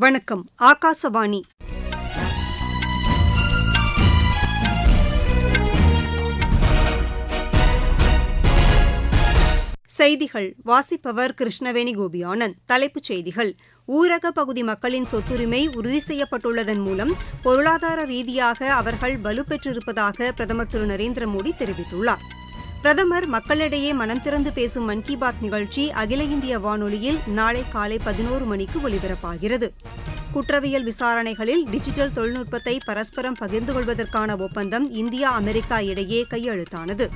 வணக்கம் ஆகாசவாணி. செய்திகள் வாசிப்பவர் கிருஷ்ணவேணி கோபியானந்த். தலைப்புச் செய்திகள் ஊரக பகுதி மக்களின் சொத்துரிமை உறுதி செய்யப்பட்டுள்ளதன் மூலம் பொருளாதார ரீதியாக அவர்கள் வலுப்பெற்றிருப்பதாக பிரதமர் திரு. நரேந்திர மோடி தெரிவித்துள்ளார். பிரதமர் மக்களிடையே மனம் திறந்து பேசும் மன் கி பாத் நிகழ்ச்சி அகில இந்திய வானொலியில் நாளை காலை பதினோரு மணிக்கு ஒலிபரப்பாகிறது. குற்றவியல் விசாரணைகளில் டிஜிட்டல் தொழில்நுட்பத்தை பரஸ்பரம் பகிர்ந்து கொள்வதற்கான ஒப்பந்தம் இந்தியா அமெரிக்கா இடையே கையெழுத்தானது.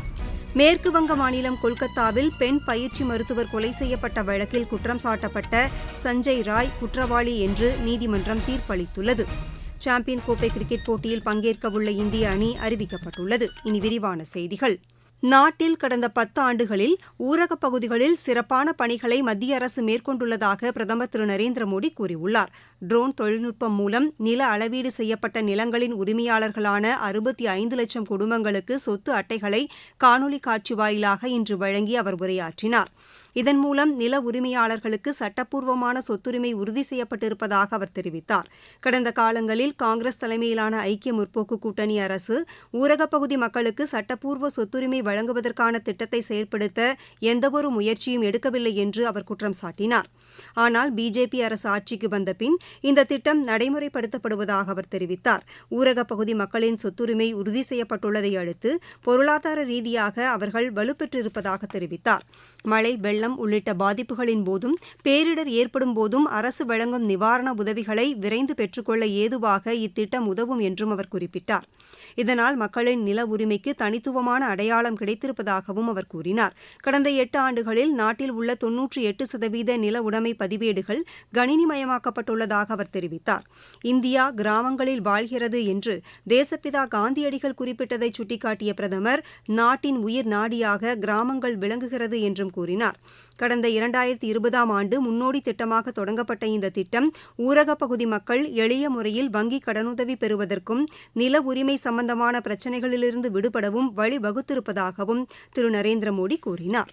மேற்கு வங்க மாநிலம் கொல்கத்தாவில் பெண் பயிற்சி மருத்துவர் கொலை செய்யப்பட்ட வழக்கில் குற்றம் சாட்டப்பட்ட சஞ்சய் ராய் குற்றவாளி என்று நீதிமன்றம் தீர்ப்பளித்துள்ளது. சாம்பியன் கோப்பை கிரிக்கெட் போட்டியில் பங்கேற்கவுள்ள இந்திய அணி அறிவிக்கப்பட்டுள்ளது. இனி விரிவான செய்திகள். நாட்டில் கடந்த பத்து ஆண்டுகளில் ஊரகப் பகுதிகளில் சிறப்பான பணிகளை மத்திய அரசு மேற்கொண்டுள்ளதாக பிரதமர் திரு நரேந்திர மோடி கூறியுள்ளார். ட்ரோன் தொழில்நுட்பம் மூலம் நில அளவீடு செய்யப்பட்ட நிலங்களின் உரிமையாளர்களான அறுபத்தி ஐந்து லட்சம் குடும்பங்களுக்கு சொத்து அட்டைகளை காணொலி காட்சி வாயிலாக இன்று வழங்கி அவர் உரையாற்றினார். இதன் மூலம் நில உரிமையாளர்களுக்கு சட்டப்பூர்வமான சொத்துரிமை உறுதி செய்யப்பட்டிருப்பதாக அவர் தெரிவித்தார். கடந்த காலங்களில் காங்கிரஸ் தலைமையிலான ஐக்கிய முற்போக்கு கூட்டணி அரசு ஊரகப் பகுதி மக்களுக்கு சட்டப்பூர்வ சொத்துரிமை வழங்குவதற்கான திட்டத்தை செயல்படுத்த எந்தவொரு முயற்சியும் எடுக்கவில்லை என்று அவர் குற்றம் சாட்டினார். ஆனால் பிஜேபி அரசு ஆட்சிக்கு வந்த பின் இந்த திட்டம் நடைமுறைப்படுத்தப்படுவதாக அவர் தெரிவித்தார். ஊரகப் பகுதி மக்களின் சொத்துரிமை உறுதி செய்யப்பட்டுள்ளதை அடுத்து பொருளாதார ரீதியாக அவர்கள் வலுப்பெற்றிருப்பதாக தெரிவித்தார். மழை வெள்ளம் உள்ளிட்ட பாதிப்புகளின் போதும் பேரிடர் ஏற்படும் போதும் அரசு வழங்கும் நிவாரண உதவிகளை விரைந்து பெற்றுக்கொள்ள ஏதுவாக இத்திட்டம் உதவும் என்றும் அவர் குறிப்பிட்டார். இதனால் மக்களின் நில உரிமைக்கு தனித்துவமான அடையாளம் கிடைத்திருப்பதாகவும் அவர் கூறினார். கடந்த எட்டு ஆண்டுகளில் நாட்டில் உள்ள தொன்னூற்றி எட்டு சதவீத நில உடைமை பதிவேடுகள் கணினிமயமாக்கப்பட்டுள்ளதாக அவர் தெரிவித்தார். இந்தியா கிராமங்களில் வாழ்கிறது என்று தேசப்பிதா காந்தியடிகள் குறிப்பிட்டதை சுட்டிக்காட்டிய பிரதமர் நாட்டின் உயிர் நாடியாக கிராமங்கள் விளங்குகிறது என்றும் கூறினார். கடந்த இரண்டாயிரத்தி இருபதாம் ஆண்டு முன்னோடி திட்டமாக தொடங்கப்பட்ட இந்த திட்டம் ஊரகப் பகுதி மக்கள் எளிய முறையில் வங்கி கடனுதவி பெறுவதற்கும் நில உரிமை சம்பந்தமான பிரச்சினைகளிலிருந்து விடுபடவும் வழிவகுத்திருப்பதாகவும் திரு. நரேந்திர மோடி கூறினார்.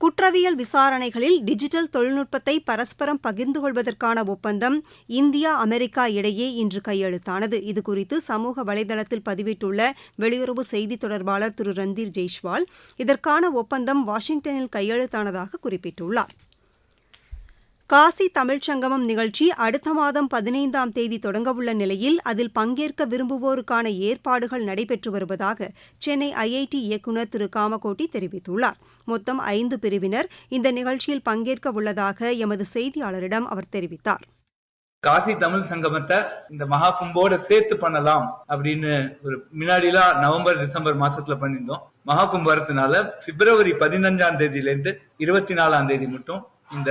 குற்றவியல் விசாரணைகளில் டிஜிட்டல் தொழில்நுட்பத்தை பரஸ்பரம் பகிர்ந்து கொள்வதற்கான ஒப்பந்தம் இந்தியா அமெரிக்கா இடையே இன்று கையெழுத்தானது. இதுகுறித்து சமூக வலைதளத்தில் பதிவிட்டுள்ள வெளியுறவு செய்தி தொடர்பாளர் திரு ரந்தீர் ஜெய்ஷ்வால் இதற்கான ஒப்பந்தம் வாஷிங்டனில் கையெழுத்தானதாக குறிப்பிட்டுள்ளார். காசி தமிழ்ச்சங்கமம் நிகழ்ச்சி அடுத்த மாதம் பதினைந்தாம் தேதி தொடங்கவுள்ள நிலையில் அதில் பங்கேற்க விரும்புவோருக்கான ஏற்பாடுகள் நடைபெற்று வருவதாக சென்னை ஐஐடி இயக்குநர் திரு. காமகோட்டி தெரிவித்துள்ளார். மொத்தம் ஐந்து பிரிவினர் இந்த நிகழ்ச்சியில் பங்கேற்க உள்ளதாக எமது செய்தியாளரிடம் அவர் தெரிவித்தார். காசி தமிழ் சங்கமத்தை இந்த மகா கும்போட சேர்த்து பண்ணலாம் அப்படின்னு ஒரு முன்னாடிலாம் நவம்பர் டிசம்பர் மாசத்துல பண்ணியிருந்தோம். மகா கும்பம் வரதுனால பிப்ரவரி பதினஞ்சாம் தேதியிலேருந்து இருபத்தி நாலாம் தேதி மட்டும் இந்த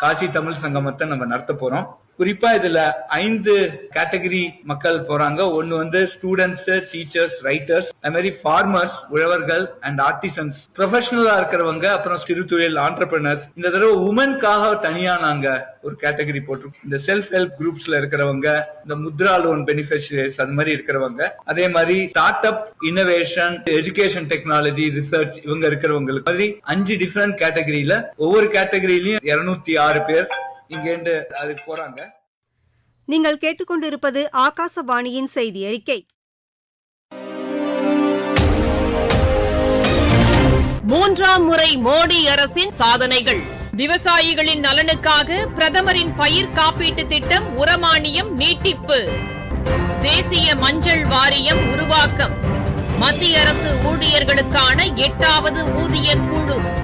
காசி தமிழ் சங்கமத்தை நம்ம நடத்த போறோம். குறிப்பா இதுல ஐந்து கேட்டகரி மக்கள் போறாங்க. ஒன்னு வந்து ஸ்டூடெண்ட்ஸ் டீச்சர்ஸ் ரைட்டர்ஸ் அது மாதிரி ஃபார்மர்ஸ் உழவர்கள் அண்ட் ஆர்டிசன்ஸ் ப்ரொஃபஷனலா இருக்கிறவங்க அப்புறம் சிறு தொழில் ஆண்டர்பிரினர்ஸ் இந்த தடவை உமன்காக தனியா நாங்க ஒரு கேட்டகரி போட்டிருக்கோம். இந்த செல்ஃப் ஹெல்ப் குரூப்ஸ்ல இருக்கிறவங்க இந்த முத்ரா லோன் பெனிஃபிஷரிஸ் அது மாதிரி இருக்கிறவங்க. அதே மாதிரி start up innovation education technology research இவங்க இருக்கிறவங்களுக்கு. மாதிரி அஞ்சு டிஃபரெண்ட் கேட்டகரியில ஒவ்வொரு கேட்டகரியிலயும் இருநூத்தி ஆறு பேர் இங்கேண்டு அதுக்கு போறாங்க. நீங்கள் கேட்டுக்கொண்டிருப்பது ஆகாசவாணியின் செய்தி அறிக்கை. மூன்றாம் முறை மோடி அரசின் சாதனைகள். விவசாயிகளின் நலனுக்காக பிரதமரின் பயிர் காப்பீட்டு திட்டம் உரமானியம் நீட்டிப்பு. தேசிய மஞ்சள் வாரியம் உருவாக்கம். மத்திய அரசு ஊழியர்களுக்கான எட்டாவது ஊதிய குழு.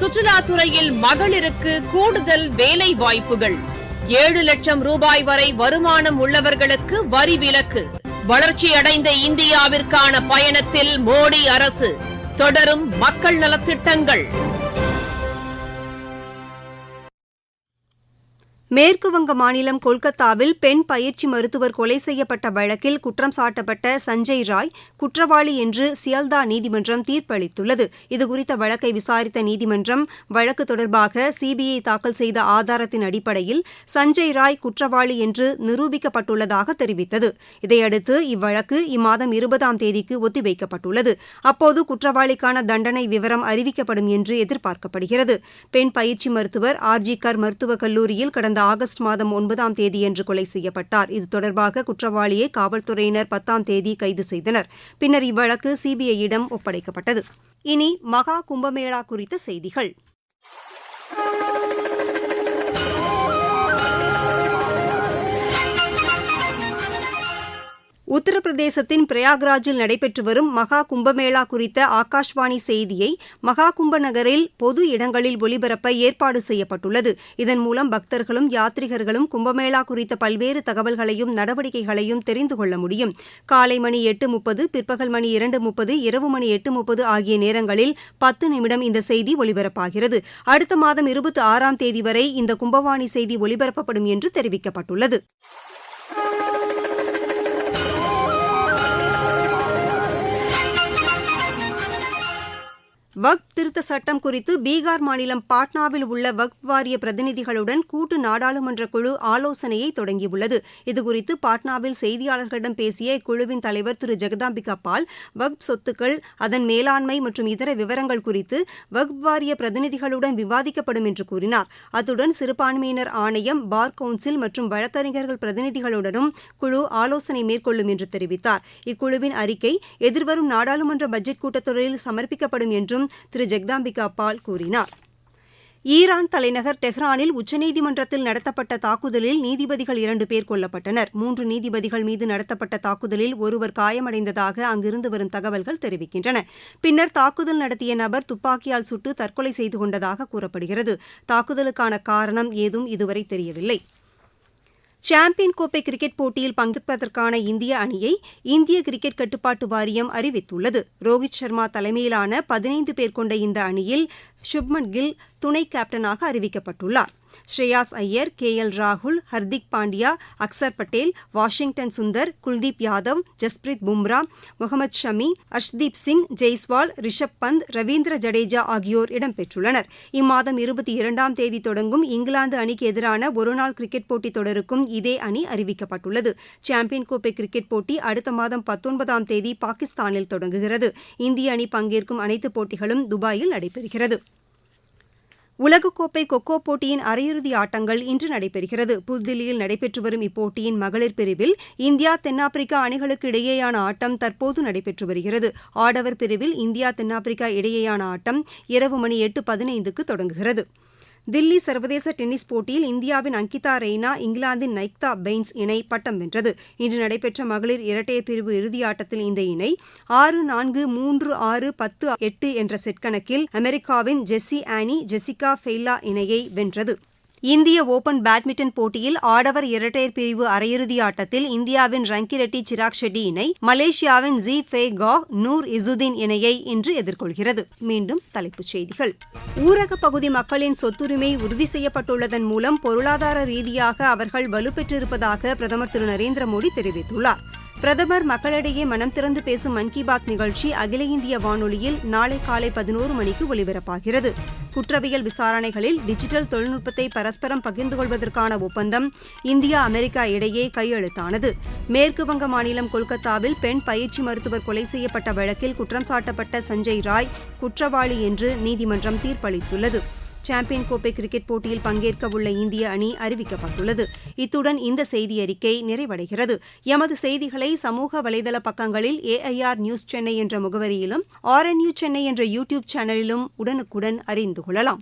சுற்றுலாத்துறையில் மகளிருக்கு கூடுதல் வேலை வாய்ப்புகள் ஏழு லட்சம் ரூபாய் வரை வருமானம் உள்ளவர்களுக்கு வரி விலக்கு. வளர்ச்சியடைந்த இந்தியாவிற்கான பயணத்தில் மோடி அரசு. தொடரும் மக்கள் நலத்திட்டங்கள். மேற்குவங்க மாநிலம் கொல்கத்தாவில் பெண் பயிற்சி மருத்துவர் கொலை செய்யப்பட்ட வழக்கில் குற்றம் சாட்டப்பட்ட சஞ்சய் ராய் குற்றவாளி என்று சியல்தா நீதிமன்றம் தீர்ப்பளித்துள்ளது. இதுகுறித்த வழக்கை விசாரித்த நீதிமன்றம் வழக்கு தொடர்பாக சிபிஐ தாக்கல் செய்த ஆதாரத்தின் அடிப்படையில் சஞ்சய் ராய் குற்றவாளி என்று நிரூபிக்கப்பட்டுள்ளதாக தெரிவித்தது. இதையடுத்து இவ்வழக்கு இம்மாதம் இருபதாம் தேதிக்கு ஒத்திவைக்கப்பட்டுள்ளது. அப்போது குற்றவாளிக்கான தண்டனை விவரம் அறிவிக்கப்படும் என்று எதிர்பார்க்கப்படுகிறது. பெண் பயிற்சி மருத்துவர் ஆர்ஜிகர் கர் மருத்துவக் கல்லூரியில் கடந்த ஆகஸ்ட் மாதம் ஒன்பதாம் தேதியன்று கொலை செய்யப்பட்டார். இது தொடர்பாக குற்றவாளியை காவல்துறையினர் பத்தாம் தேதி கைது செய்தனர். பின்னர் இவ்வழக்கு சிபிஐயிடம் ஒப்படைக்கப்பட்டது. இனி மகா கும்பமேளா குறித்த செய்திகள். உத்தரப்பிரதேசத்தின் பிரயாக்ராஜில் நடைபெற்று வரும் மகா கும்பமேளா குறித்த ஆகாஷ்வாணி செய்தியை மகா கும்ப நகரில் பொது இடங்களில் ஒலிபரப்ப ஏற்பாடு செய்யப்பட்டுள்ளது. இதன் மூலம் பக்தர்களும் யாத்ரிகர்களும் கும்பமேளா குறித்த பல்வேறு தகவல்களையும் நடவடிக்கைகளையும் தெரிந்து கொள்ள முடியும். காலை மணி எட்டு முப்பது பிற்பகல் மணி இரண்டு முப்பது இரவு மணி எட்டு முப்பது ஆகிய நேரங்களில் பத்து நிமிடம் இந்த செய்தி ஒலிபரப்பாகிறது அடுத்த மாதம் இருபத்தி ஆறாம் தேதி வரை இந்த கும்பவாணி செய்தி ஒலிபரப்பப்படும் என்று தெரிவிக்கப்பட்டுள்ளது. வக்ப் திருத்த சட்டம் குறித்து பீகார் மாநிலம் பாட்னாவில் உள்ள வக் வாரிய பிரதிநிதிகளுடன் கூட்டு நாடாளுமன்ற குழு ஆலோசனையை தொடங்கியுள்ளது. இதுகுறித்து பாட்னாவில் செய்தியாளர்களிடம் பேசிய இக்குழுவின் தலைவர் திரு. ஜெகதாம்பிகா பால் வக் சொத்துக்கள் அதன் மேலாண்மை மற்றும் இதர விவரங்கள் குறித்து வக் வாரிய பிரதிநிதிகளுடன் விவாதிக்கப்படும் என்று கூறினார். அத்துடன் சிறுபான்மையினர் ஆணையம் பார் கவுன்சில் மற்றும் வழக்கறிஞர்கள் பிரதிநிதிகளுடனும் குழு ஆலோசனை மேற்கொள்ளும் என்று தெரிவித்தார். இக்குழுவின் அறிக்கை எதிர்வரும் நாடாளுமன்ற பட்ஜெட் கூட்டத்தொடரில் சமர்ப்பிக்கப்படும் என்றும் திரு ஜெக்தாம்பிகா பால் கூறினார். ஈரான் தலைநகர் டெஹ்ரானில் உச்சநீதிமன்றத்தில் நடத்தப்பட்ட தாக்குதலில் நீதிபதிகள் இரண்டு பேர் கொல்லப்பட்டனர். மூன்று நீதிபதிகள் மீது நடத்தப்பட்ட தாக்குதலில் ஒருவர் காயமடைந்ததாக அங்கிருந்து வரும் தகவல்கள் தெரிவிக்கின்றன. பின்னர் தாக்குதல் நடத்திய நபர் துப்பாக்கியால் சுட்டு தற்கொலை செய்து கொண்டதாக கூறப்படுகிறது. தாக்குதலுக்கான காரணம் ஏதும் இதுவரை தெரியவில்லை. சாம்பியன் கோப்பை கிரிக்கெட் போட்டியில் பங்கேற்பதற்கான இந்திய அணியை இந்திய கிரிக்கெட் கட்டுப்பாட்டு வாரியம் அறிவித்துள்ளது. ரோஹித் சர்மா தலைமையிலான பதினைந்து பேர் கொண்ட இந்த அணியில் சுப்மன் கில் துணை கேப்டனாக அறிவிக்கப்பட்டுள்ளார். ஸ்ரேயாஸ் ஐயர் கே எல் ராகுல் ஹர்திக் பாண்டியா அக்சர் பட்டேல் வாஷிங்டன் சுந்தர் குல்தீப் யாதவ் ஜஸ்பிரித் பும்ரா முகமது ஷமி அர்ஷ்தீப் சிங் ஜெய்ஸ்வால் ரிஷப் பந்த் ரவீந்திர ஜடேஜா ஆகியோர் இடம்பெற்றுள்ளனர். இம்மாதம் இருபத்தி இரண்டாம் தேதி தொடங்கும் இங்கிலாந்து அணிக்கு எதிரான ஒருநாள் கிரிக்கெட் போட்டித் தொடருக்கும் இதே அணி அறிவிக்கப்பட்டுள்ளது. சாம்பியன் கோப்பை கிரிக்கெட் போட்டி அடுத்த மாதம் பத்தொன்பதாம் தேதி பாகிஸ்தானில் தொடங்குகிறது. இந்திய அணி பங்கேற்கும் அனைத்து போட்டிகளும் துபாயில் நடைபெறுகிறது. உலகக்கோப்பை கொக்கோ போட்டியின் அரையிறுதி ஆட்டங்கள் இன்று நடைபெறுகிறது. புதுதில்லியில் நடைபெற்று வரும் இப்போட்டியின் மகளிர் பிரிவில் இந்தியா தென்னாப்பிரிக்கா அணிகளுக்கு இடையேயான ஆட்டம் தற்போது நடைபெற்று வருகிறது. ஆடவர் பிரிவில் இந்தியா தென்னாப்பிரிக்கா இடையேயான ஆட்டம் இரவு மணி எட்டு பதினைந்துக்கு தொடங்குகிறது. தில்லி சர்வதேச டென்னிஸ் போட்டியில் இந்தியாவின் அங்கிதா ரெய்னா இங்கிலாந்தின் நைக்தா பெயின்ஸ் இணை பட்டம் வென்றது. இன்று நடைபெற்ற மகளிர் இரட்டையர் பிரிவு இறுதியாட்டத்தில் இந்த இணை ஆறு நான்கு மூன்று ஆறு பத்து எட்டு என்ற செட் கணக்கில் அமெரிக்காவின் ஜெஸ்ஸி ஆனி ஜெசிகா ஃபெய்லா இணையை வென்றது. இந்திய ஓபன் பேட்மிண்டன் போட்டியில் ஆடவர் இரட்டையர் பிரிவு அரையிறுதி ஆட்டத்தில் இந்தியாவின் ரங்கிரெட்டி சிராக் ஷெட்டி இணை மலேசியாவின் ஜி ஃபே கா நூர் இசுதீன் இணையை இன்று எதிர்கொள்கிறது. மீண்டும் தலைப்புச் செய்திகள். ஊரக பகுதி மக்களின் சொத்துரிமை உறுதி செய்யப்பட்டுள்ளதன் மூலம் பொருளாதார ரீதியாக அவர்கள் வலுப்பெற்றிருப்பதாக பிரதமர் திரு நரேந்திர மோடி தெரிவித்துள்ளார். பிரதமர் மக்களிடையே மனம் திறந்து பேசும் மன் கி பாத் நிகழ்ச்சி அகில இந்திய வானொலியில் நாளை காலை பதினோரு மணிக்கு ஒலிபரப்பாகிறது. குற்றவியல் விசாரணைகளில் டிஜிட்டல் தொழில்நுட்பத்தை பரஸ்பரம் பகிர்ந்து கொள்வதற்கான ஒப்பந்தம் இந்தியா அமெரிக்கா இடையே கையெழுத்தானது. மேற்குவங்க மாநிலம் கொல்கத்தாவில் பெண் பயிற்சி மருத்துவர் கொலை செய்யப்பட்ட வழக்கில் குற்றம் சாட்டப்பட்ட சஞ்சய் ராய் குற்றவாளி என்று நீதிமன்றம் தீர்ப்பளித்துள்ளது. சாம்பியன் கோப்பை கிரிக்கெட் போட்டியில் பங்கேற்க உள்ள இந்திய அணி அறிவிக்கப்பட்டுள்ளது. இத்துடன் இந்த செய்தி அறிக்கை நிறைவடைகிறது. எமது செய்திகளை சமூக வலைதள பக்கங்களில் ஏஐஆர் நியூஸ் சென்னை என்ற முகவரியிலும் ஆர்என்யூ சென்னை என்ற யூடியூப் சேனலிலும் உடனுக்குடன் அறிந்து கொள்ளலாம்.